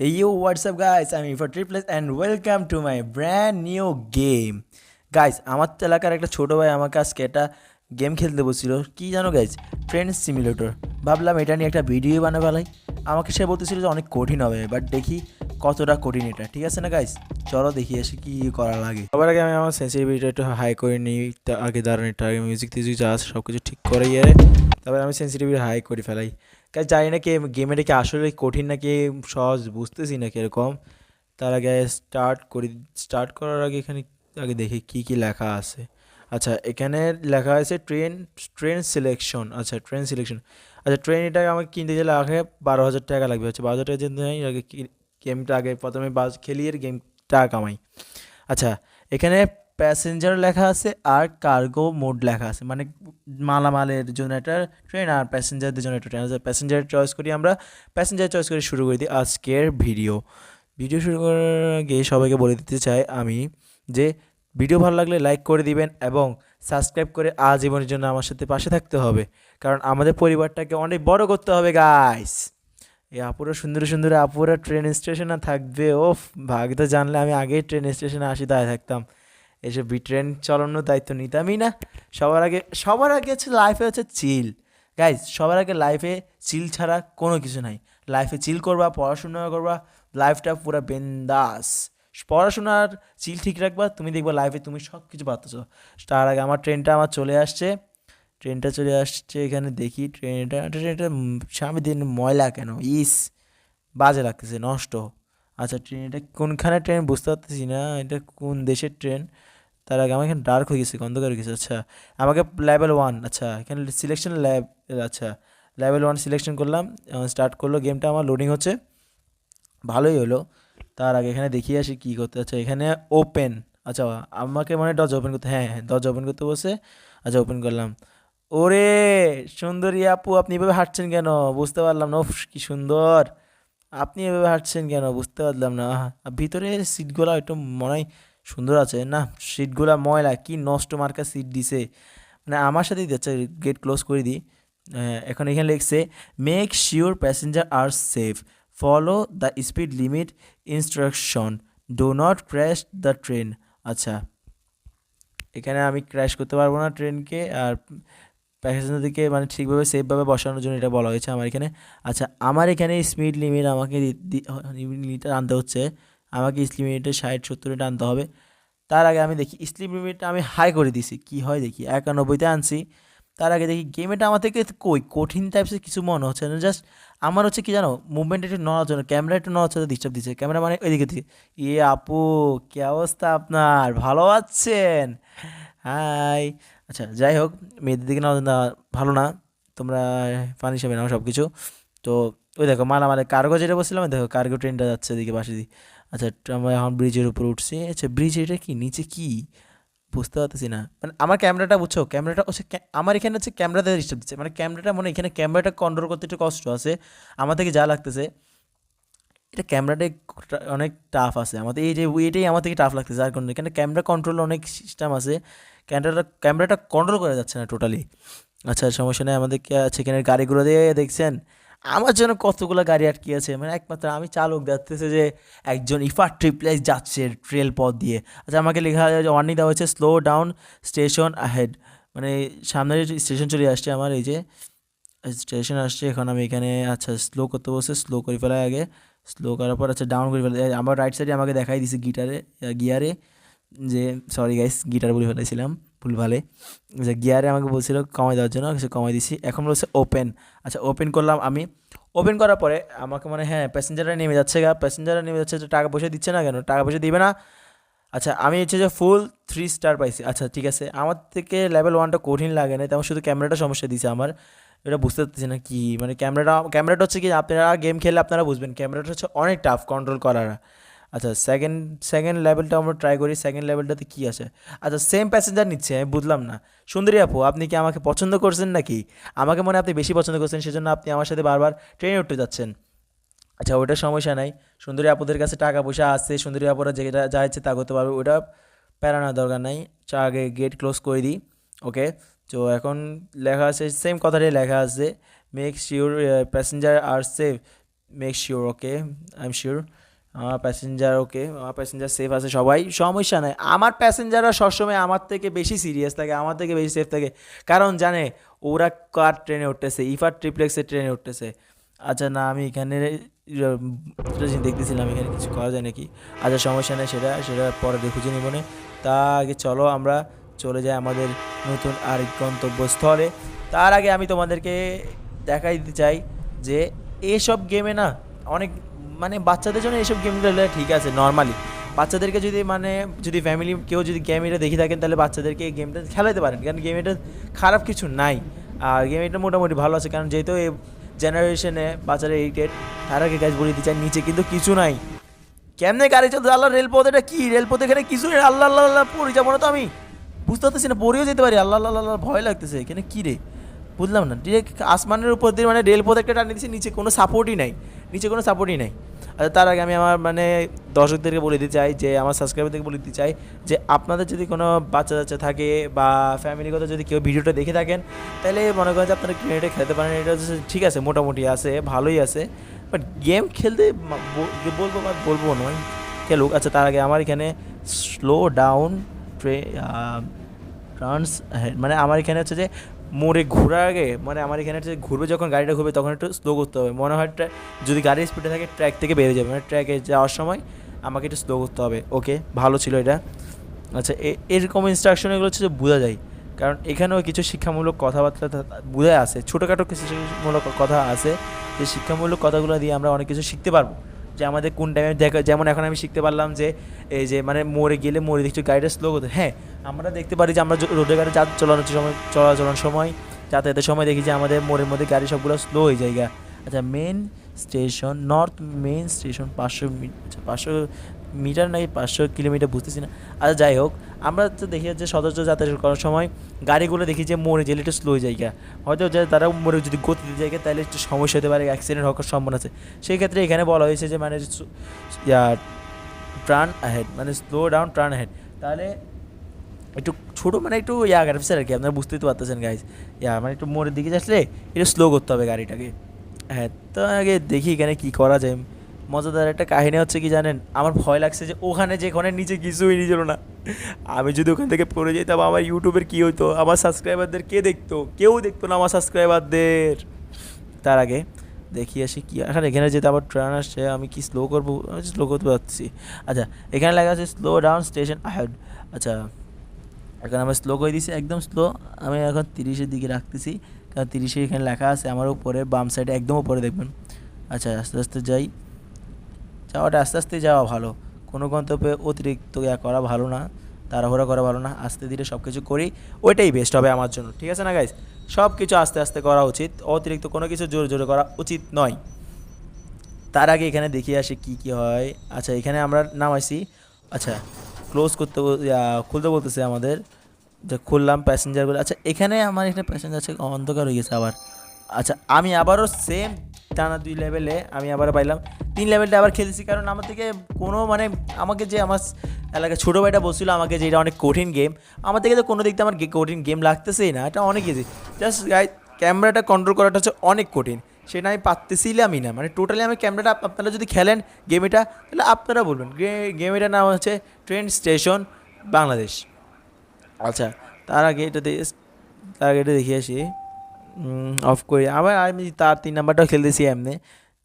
Yo, what's up guys? I'm Ifa Triplets and welcome to my brand new game. Guys আমার তো এলাকার একটা ছোটো ভাই আমাকে আজকে একটা গেম খেলতে বলছিল। কি জানো গাইজ ট্রেন সিমিলেটর ভাবলাম এটা নিয়ে একটা ভিডিও বানাবে লাই আমাকে সে বলতেছিল যে অনেক কঠিন হবে বাট দেখি কতটা কঠিন এটা। ঠিক আছে না গাইজ চলো দেখি এসে কি করা লাগে। সবার আগে আমি আমার সেন্সিটিভিটি একটু হাই করে নিই। আগে দাঁড়ান এটা আগে মিউজিক টিউজিক যা সব কিছু ঠিক করে গিয়ে তারপরে আমি সেন্সিটিভিটি হাই করে ফেলাই। গাইজ জানি না কি গেমের কি আসলে কঠিন নাকি সহজ, বুঝতেছি না কীরকম। তার আগে স্টার্ট করি স্টার্ট করার আগে এখানে, আগে দেখি কি কি লেখা আছে। আচ্ছা এখানে লেখা আছে ট্রেন ট্রেন সিলেকশন আচ্ছা ট্রেন সিলেকশন আচ্ছা ট্রেন এটা আমাকে কিনতে গেলে আগে বারো হাজার টাকা লাগবে। আচ্ছা বারো হাজার টাকা যেতে আগে গেমটা আগে প্রথমে বাজ খেলিয়ে গেমটা কামাই। আচ্ছা এখানে প্যাসেঞ্জার লেখা আছে আর কার্গো মোড লেখা আছে। মানে মালামালের জন্য একটা ট্রেন আর প্যাসেঞ্জারদের জন্য একটা ট্রেন আছে প্যাসেঞ্জার চয়েস করি আমরা। প্যাসেঞ্জার চয়েস করে শুরু করে দিই আজকের ভিডিও ভিডিও শুরু করার আগে সবাইকে বলে দিতে চাই আমি যে ভিডিও ভালো লাগলে লাইক করে দিবেন এবং সাবস্ক্রাইব করে আজীবনের জন্য আমার সাথে পাশে থাকতে হবে। কারণ আমাদের পরিবারটাকে অনেক বড় করতে হবে গাইস এই আপুরা সুন্দর সুন্দর আপুরা ট্রেন স্টেশনে থাকবে। ও ভাগতে জানলে আমি আগেই ট্রেন স্টেশনে আসি দাঁড়িয়ে থাকতাম। এসব বি ট্রেন চালানোর দায়িত্ব নিতামই না। সবার আগে সবার আগে হচ্ছে লাইফে হচ্ছে চিল গাইজ সবার আগে লাইফে চিল ছাড়া কোনো কিছু নাই। লাইফে চিল করবা, পড়াশোনা করবা লাইফটা পুরো বেন্দাস। পড়াশোনার চিল ঠিক রাখবা, তুমি দেখবা লাইফে তুমি সব কিছু পাচ্ছ তার আগে আমার ট্রেনটা আমার চলে আসছে। ট্রেনটা চলে আসছে এখানে দেখি ট্রেনটা ট্রেনটা সামনে দিন ময়লা কেন? ইস, বাজে লাগতেছে, নষ্ট। আচ্ছা ট্রেন এটা কোনখানে ট্রেন বুঝতে পারতেছি না, এটা কোন দেশের ট্রেন তার আগে আমার এখানে ডার্ক হয়ে গেছে অন্ধকার হয়ে গেছে। আচ্ছা আমাকে লেভেল ওয়ান আচ্ছা এখানে সিলেকশন ল্যাব আচ্ছা লেভেল ওয়ান সিলেকশন করলাম স্টার্ট করল গেমটা আমার লোডিং হচ্ছে। ভালোই হলো। তার আগে এখানে দেখিয়ে আসি কী করতে আচ্ছা এখানে ওপেন আচ্ছা আমাকে মানে ডজ ওপেন করতে হ্যাঁ হ্যাঁ দরজা ওপেন করতে বসে আচ্ছা ওপেন করলাম। ওরে, সুন্দরী আপু, আপনি এভাবে হাঁটছেন কেন? বুঝতে পারলাম না কি সুন্দর। আপনি এভাবে হাঁটছেন কেন? বুঝতে পারলাম না। ভিতরে সিটগুলো একটু মনে হয় সুন্দর আছে না? সিটগুলা ময়লা, কি নষ্ট মার্কা সিট দিছে। মানে আমার সাথেই দিচ্ছে গেট ক্লোজ করে দিই। এখন এখানে লিখছে make sure passenger are safe follow the speed limit instruction do not crash the train আচ্ছা এখানে আমি ক্র্যাশ করতে পারব না ট্রেনকে আর প্যাসেঞ্জারদেরকে মানে ঠিকভাবে সেফভাবে বসানোর জন্য এটা বলা হয়েছে আমার এখানে। আচ্ছা আমার এখানে স্পিড লিমিট আমাকে লিমিটার আনতে হচ্ছে। আমাকে স্লিপ লিমিটে ষাট, সত্তরে আনতে হবে। তার আগে আমি দেখি স্লিপ লিমিটটা আমি হাই করে দিছি। কি হয় দেখি একানব্বইতে আনছি। তার আগে দেখি, গেমেটা আমার থেকে কই? কঠিন টাইপসের কিছু মনে হচ্ছে না। জাস্ট আমার হচ্ছে কি জানো মুভমেন্ট একটু নড়ার জন্য ক্যামেরা একটু নড়ার জন্য ডিস্টার্ব দিচ্ছে। ক্যামেরা মানে ওইদিকে থেকে ইয়ে আপু, কী অবস্থা আপনার? ভালো আছেন? হাই। আচ্ছা যাই হোক, মেয়েদের দিকে না ভালো না। তোমরা ফান হিসেবে নাও সব কিছু তো, ওই দেখো, মালামালে কার্গো যেটা বলছিলাম, ওই দেখো, কার্গো ট্রেনটা যাচ্ছে এদিকে পাশে দিয়ে আচ্ছা আমরা এখন ব্রিজের উপর উঠছি। আচ্ছা ব্রিজ এটা কি? নিচে কি? বুঝতে পারতেছি না। মানে আমার ক্যামেরাটা বুঝছ? ক্যামেরাটা হচ্ছে আমার এখানে হচ্ছে ক্যামেরাতে ডিস্টার্ব দিচ্ছে। মানে ক্যামেরাটা মনে এখানে ক্যামেরাটা কন্ট্রোল করতে একটু কষ্ট আছে। আমার থেকে যা লাগতেছে, এটা ক্যামেরাটা অনেক টাফ আছে। আমাদের এই যে, এটাই আমার থেকে টাফ লাগতেছে। আর কোনো এখানে ক্যামেরা কন্ট্রোল অনেক সিস্টেম আছে। ক্যামেরাটা ক্যামেরাটা কন্ট্রোল করা যাচ্ছে না টোটালি আচ্ছা সমস্যা নেই। আমাদেরকে আছে এখানে গাড়িগুলো দিয়ে, দেখছেন? আমার জন্য কতগুলো গাড়ি আটকে আছে? মানে একমাত্র আমি চালক দেখতেছে যে একজন ইফার ট্রিপ্লেস যাচ্ছে রেল পথ দিয়ে। আচ্ছা আমাকে লেখা ওয়ার্নিং দেওয়া হয়েছে স্লো ডাউন স্টেশন আহেড মানে সামনের স্টেশন চলে আসছে আমার, এই যে স্টেশন আসছে, এখন আমি এখানে আচ্ছা স্লো করতে বসে স্লো করে ফেলাই আগে। স্লো করার পর আচ্ছা ডাউন করে ফেলে আমার রাইট সাইডে আমাকে দেখাই দিছে গিটারে গিয়ারে যে সরি গাইস গিটার বলে ফেলেছিলাম ভুলভালে যে গিয়ারে আমাকে বলছিল কমাই দেওয়ার জন্য, সে কমাই দিছি। এখন বলছে ওপেন আচ্ছা ওপেন করলাম আমি। ওপেন করার পরে আমাকে মানে হ্যাঁ প্যাসেঞ্জাররা নেমে যাচ্ছে গা। প্যাসেঞ্জাররা নেমে যাচ্ছে টাকা পয়সা দিচ্ছে না কেন? টাকা পয়সা দিবে না। আচ্ছা আমি হচ্ছে যে ফুল থ্রি স্টার পাইছি। আচ্ছা ঠিক আছে। আমার থেকে লেভেল ওয়ানটা কঠিন লাগে না তেমন শুধু ক্যামেরাটা সমস্যা দিছে আমার। এটা বুঝতে পারতেছি না কি মানে ক্যামেরাটা ক্যামেরাটা হচ্ছে কি, আপনারা গেম খেলে আপনারা বুঝবেন। ক্যামেরাটা হচ্ছে অনেক টাফ কন্ট্রোল করার। আচ্ছা সেকেন্ড সেকেন্ড লেভেলটা আমরা ট্রাই করি সেকেন্ড লেভেলটাতে কী আছে? আচ্ছা সেম প্যাসেঞ্জার নিচ্ছে, আমি বুঝলাম না। সুন্দরী আপু, আপনি কি আমাকে পছন্দ করছেন নাকি? আমাকে মনে আপনি বেশি পছন্দ করছেন, সেজন্য আপনি আমার সাথে বারবার ট্রেনে উঠতে যাচ্ছেন। আচ্ছা ওটা সমস্যা নাই। সুন্দরী আপুদের কাছে টাকা পয়সা আছে, সুন্দরী আপুরা যেটা, যা ইচ্ছে তা করতে পারবে। ওটা প্যারানোর দরকার নাই। চা আগে গেট ক্লোজ করে দিই ওকে তো এখন লেখা আছে সেম কথাটাই লেখা আছে। Make sure passenger are safe make sure okay I am sure আমার প্যাসেঞ্জার ওকে আমার প্যাসেঞ্জার সেফ আছে সবাই, সমস্যা নাই। আমার প্যাসেঞ্জাররা সবসময় আমার থেকে বেশি সিরিয়াস থাকে, আমার থেকে বেশি সেফ থাকে। কারণ জানে, ওরা কার ট্রেনে উঠতেছে? ইফার ট্রিপ্লেক্সের ট্রেনে উঠতেছে। আচ্ছা না, আমি এখানে দেখতেছিলাম, এখানে কিছু করা যায় নাকি? আচ্ছা সমস্যা নেই, সেটা সেটা পরে দেখুছি নিবনে তা আগে চলো, আমরা চলে যাই আমাদের নতুন আরেক গন্তব্যস্থলে। তার আগে আমি তোমাদেরকে দেখাই দিতে চাই যে, এসব গেমে না, অনেক মানে বাচ্চাদের জন্য এইসব গেমগুলো ঠিক আছে নর্মালি বাচ্চাদেরকে যদি মানে যদি ফ্যামিলি কেউ যদি গেম এটা দেখে থাকেন, তাহলে বাচ্চাদেরকে এই গেমটা খেলাতে পারেন। কারণ গেম এটা খারাপ কিছু নাই। আর গেম এটা মোটামুটি ভালো আছে, কারণ যেহেতু এই জেনারেশনে বাচ্চারা এইটেড তার আগে গাছ বলে দিতে চাই নিচে কিন্তু কিছু নাই। কেমনে গাড়ি চলতে আল্লাহ রেলপথ, এটা কি? রেলপথ এখানে কিছু নেই। আল্লাহ আল্লাহ আল্লাহ, পড়ে যাব না তো আমি। বুঝতে পারতেছি না, পড়েও যেতে পারি। আল্লাহ আল্লাহ আল্লাহ, ভয় লাগতেছে। এখানে কী রে? বুঝলাম না। ডিরেক্ট আসমানের উপর দিয়ে মানে রেলপথ একটা টানিয়ে দিচ্ছে নিচে কোনো সাপোর্টই নাই। নিচে কোনো সাপোর্টই নেই। আচ্ছা তার আগে আমি আমার মানে দর্শকদেরকে বলে দিতে চাই, যে আমার সাবস্ক্রাইবারদেরকে বলে দিতে চাই, যে আপনাদের যদি কোনো বাচ্চা বাচ্চা থাকে বা ফ্যামিলিগত যদি কেউ ভিডিওটা দেখে থাকেন, তাহলে মনে করেন যে আপনারা ক্রিকেটে খেলতে পারেন। এটা হচ্ছে ঠিক আছে, মোটামুটি আছে, ভালোই আছে। বাট গেম খেলতে বলব বা বলব নয়, খেলুক। আচ্ছা তার আগে আমার এখানে স্লো ডাউন ট্রে ট্রান্স মানে আমার এখানে হচ্ছে যে মোড়ে ঘোরার আগে মানে আমার এখানে হচ্ছে ঘুরবে যখন গাড়িটা ঘুরবে তখন একটু স্লো করতে হবে। মনে হয় যদি গাড়ির স্পিডে থাকে ট্র্যাক থেকে বেরিয়ে যাবে। মানে ট্র্যাকে যাওয়ার সময় আমাকে একটু স্লো করতে হবে। ওকে ভালো ছিল এটা। আচ্ছা এরকম ইনস্ট্রাকশন এগুলো হচ্ছে যে বোঝা যায়। কারণ এখানেও কিছু শিক্ষামূলক কথাবার্তা বোঝা আছে। ছোটোখাটো কিছু শিক্ষামূলক কথা আছে। যে শিক্ষামূলক কথাগুলো দিয়ে আমরা অনেক কিছু শিখতে পারব। যে আমাদের কোন টাইমে দেখা, যেমন এখন আমি শিখতে পারলাম যে, এই যে মানে মোড়ে গেলে মোড়ে দেখছি গাড়িটা স্লো করতে। হ্যাঁ আমরা দেখতে পারি যে আমরা রোডে গাড়ি যা চলানোর সময়, চলাচলার সময়, যাতায়াতের সময় দেখি যে আমাদের মোড়ের মধ্যে গাড়ি সবগুলো স্লো হয়ে যায় আচ্ছা main station north main station পাঁচশো আচ্ছা পাঁচশো মিটার নাকি পাঁচশো কিলোমিটার বুঝতেছি না। আচ্ছা যাই হোক, আমরা তো দেখি যে সদস্য যাতায়াত করার সময় গাড়িগুলো দেখি যে মোড়ে গেলে একটু স্লো জায়গা হয়তো যে তারা মোড়ে যদি গতি গতিতে জায়গা তাহলে একটু সমস্যা হতে পারে অ্যাক্সিডেন্ট হওয়ার সম্ভাবনা আছে। সেই ক্ষেত্রে এখানে বলা হয়েছে যে মানে ট্রান আহেড মানে স্লো ডাউন ট্রান আহেড তাহলে একটু ছোটো মানে একটু ইয়া গাড়ি আর কি, আপনারা বুঝতেই তো পারতেছেন গাইজ ইয়া মানে একটু মোড়ের দিকে আসলে একটু স্লো করতে হবে গাড়িটাকে। হ্যাঁ তো আগে দেখি এখানে কী করা যায়। মজাদার একটা কাহিনী হচ্ছে কি জানেন? আমার ভয় লাগছে যে ওখানে যে ওখানে নিচে কিছুই নিয়ে না। আমি যদি ওখান থেকে পড়ে যেতাম, আমার ইউটিউবের কী হতো আমার সাবস্ক্রাইবারদের কে দেখতো? কেউ দেখতো না আমার সাবস্ক্রাইবারদের তার আগে দেখি আসি কি এখন এখানে যেতে আবার ট্রেন আসছে, আমি কি স্লো করব? আমি স্লো করতে পারছি। আচ্ছা এখানে লেখা আছে স্লো ডাউন স্টেশন আহেড আচ্ছা এখন আমি স্লো করে দিছি, একদম স্লো আমি এখন তিরিশের দিকে রাখতেছি, কারণ তিরিশে এখানে লেখা আছে, আমার উপরে বাম সাইডে একদম উপরে দেখবেন। আচ্ছা আস্তে আস্তে যাই। যাওয়াটা আস্তে আস্তে যাওয়া ভালো। কোনো গন্তব্যে অতিরিক্ত ইয়া করা ভালো না, তাড়াহুড়া করা ভালো না, আস্তে ধীরে সব কিছু করি, ওইটাই বেস্ট হবে আমার জন্য, ঠিক আছে না গাইজ সব কিছু আস্তে আস্তে করা উচিত, অতিরিক্ত কোনো কিছু জোরে জোরে করা উচিত নয়। তার আগে এখানে দেখি আসি কি কি হয়। আচ্ছা এখানে আমরা নামাইছি। আচ্ছা ক্লোজ করতে খুলতে বলতেছে আমাদের। যে খুললাম প্যাসেঞ্জারগুলো আচ্ছা এখানে আমার এখানে প্যাসেঞ্জার আছে, অন্ধকার হয়ে গেছে আবার। আচ্ছা আমি আবারও সেম টানা দুই লেভেলে আমি আবার পাইলাম। তিন লেভেলটা আবার খেলেছি কারণ আমার থেকে কোনো মানে আমাকে যে আমার এলাকায় ছোটো ভাইটা বলছিল আমাকে যে এটা অনেক কঠিন গেম আমার থেকে তো কোনো দিক দিয়ে আমার কঠিন গেম লাগতেছেই না, এটা অনেক ইজি জাস্ট গাই ক্যামেরাটা কন্ট্রোল করাটা হচ্ছে অনেক কঠিন। সেটা আমি পারতেছিলামই না মানে টোটালি আমি ক্যামেরাটা আপনারা যদি খেলেন গেম এটা, তাহলে আপনারা বলবেন গেম এটার নাম হচ্ছে ট্রেন স্টেশন বাংলাদেশ আচ্ছা তার আগে এটা তার আগে এটা দেখে আসি। অফ করি আবার আমি তার তিন নাম্বারটাও খেলতেছি এমনি।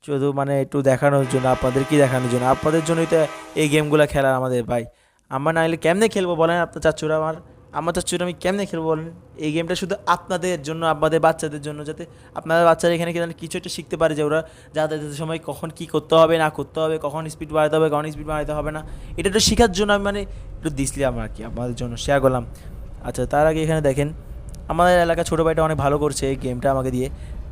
শুধু মানে একটু দেখানোর জন্য আপনাদের কি দেখানোর জন্য। আপনাদের জন্যই তো এই গেমগুলো খেলার আমাদের ভাই। আমরা না হলে কেমনে খেলব বলেন আপনার চাচুরা আমার? আমার চাচুরা, আমি কেমনে খেলব বলেন? এই গেমটা শুধু আপনাদের জন্য, আপনাদের বাচ্চাদের জন্য, যাতে আপনাদের বাচ্চারা এখানে কি কিছু একটা শিখতে পারে যে ওরা যাতায়াতের সময় কখন কি করতে হবে, না করতে হবে, কখন স্পিড বাড়াতে হবে, কখন স্পিড বাড়াতে হবে না। এটা একটু শেখার জন্য আমি মানে একটু দিসলাম আর কি, আপনাদের জন্য শেয়ার করলাম। আচ্ছা তার আগে এখানে দেখেন আমাদের এলাকা ছোটো ভাইটা অনেক ভালো করছে এই গেমটা আমাকে দিয়ে।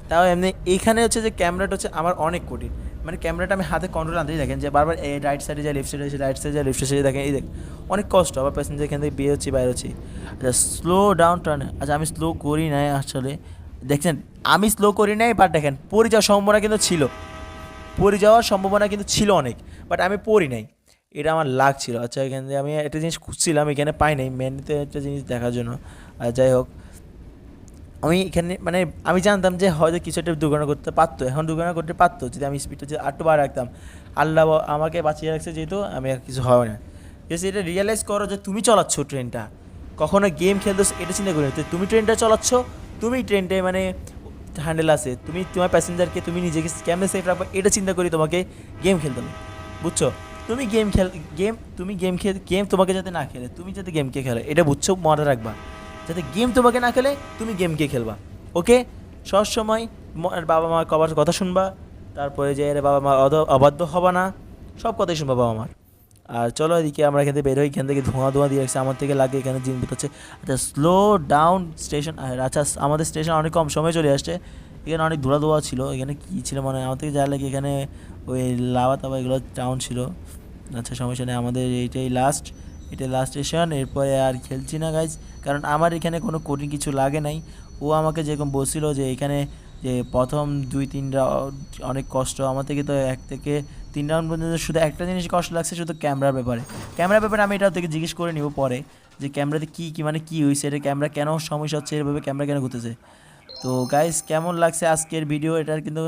তাও এমনি এইখানে হচ্ছে যে ক্যামেরাটা হচ্ছে আমার অনেক কঠিন। মানে ক্যামেরাটা আমি হাতে কন্ট্রোল আনতেই দেখেন যে বারবার এই রাইট সাইডে যায় লেফট সাইডে রাইট সাইডে যায় লেফট সাইডে দেখেন, এই দেখ, অনেক কষ্ট। আবার প্যাসেঞ্জার এখান থেকে বের হচ্ছি, বাইরে হচ্ছি। আচ্ছা স্লো ডাউন টার্ন আচ্ছা আমি স্লো করি নাই আসলে। দেখছেন, আমি স্লো করি নাই বাট দেখেন, পড়ে যাওয়ার সম্ভাবনা কিন্তু ছিল। পড়ে যাওয়ার সম্ভাবনা কিন্তু ছিল অনেক বাট আমি পড়ি নাই। এটা আমার লাগ ছিল আচ্ছা এখান থেকে আমি একটা জিনিস খুঁজছিলাম, এখানে পাই নাই। মেনুতে একটা জিনিস দেখার জন্য। আর যাই হোক আমি এখানে মানে আমি জানতাম যে হয়তো কিছু একটা দুর্ঘটনা করতে পারতো। এখন দুর্ঘটনা করতে পারতো। যদি আমি স্পিডটা যদি আটটু বার রাখতাম, আল্লাহ আমাকে বাঁচিয়ে রাখছে যেহেতু আমি আর কিছু হবে না। জাস্ট এটা রিয়েলাইজ করো যে তুমি চালাচ্ছ ট্রেনটা। কখনো গেম খেলতো এটা চিন্তা করি তুমি ট্রেনটা চালাচ্ছ, তুমি ট্রেনটায় মানে হ্যান্ডেল আছে। তুমি তোমার প্যাসেঞ্জারকে তুমি নিজেকে কেমনে সেফ রাখবে, এটা চিন্তা করি তোমাকে গেম খেলতে হবে। বুঝছ? তুমি গেম খেল গেম তুমি গেম খেল গেম তোমাকে যাতে না খেলে, তুমি যাতে গেমকে খেলে, এটা বুঝছ মনে রাখবা। যাতে গেম তোমাকে না খেলে, তুমি গেমকে খেলবা। ওকে সবসময় বাবা মা কবার কথা শুনবা, তারপরে যে বাবা মা অবাধ্য হবা না। সব কথাই শুনবা বাবা মার। আর চলো এদিকে আমরা এখান থেকে বের হই, এখান থেকে ধোঁয়া ধোঁয়া দিয়ে রাখছে আমার থেকে লাগে এখানে জিন হচ্ছে আচ্ছা স্লো ডাউন স্টেশন আচ্ছা আমাদের স্টেশন অনেক কম সময় চলে আসছে। এখানে অনেক ধোয়া ধোয়া ছিল, এখানে কী ছিল মানে আমার থেকে যা লাগে এখানে ওই লাভা তাবা এগুলো টাউন ছিল। আচ্ছা সমস্যা নেই, আমাদের এইটাই লাস্ট এটাই লাস্ট স্টেশন এরপরে আর খেলছি না গাইজ কারণ আমার এখানে কোনো কঠিন কিছু লাগে নাই। ও আমাকে যেরকম বলছিল যে এখানে যে প্রথম দুই তিন রাউন্ড অনেক কষ্ট। আমার থেকে তো এক থেকে তিন রাউন্ড পর্যন্ত শুধু একটা জিনিস কষ্ট লাগছে, শুধু ক্যামেরার ব্যাপারে। ক্যামেরার ব্যাপারে আমি এটা থেকে জিজ্ঞেস করে নিব পরে যে ক্যামেরাতে কী কী মানে কী হয়েছে এটা ক্যামেরা কেন সমস্যা হচ্ছে, এভাবে ক্যামেরা কেন ঘুরতেছে? তো গাইস কেমন লাগছে আজকের ভিডিও এটার কিন্তু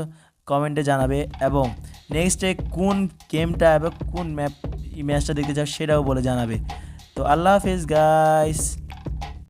কমেন্টে জানাবে এবং নেক্সটে কোন গেমটা এবং কোন ম্যাপ ম্যাচটা দেখতে চাও সেটাও বলে জানাবে। তো আল্লাহ হাফিজ গাইস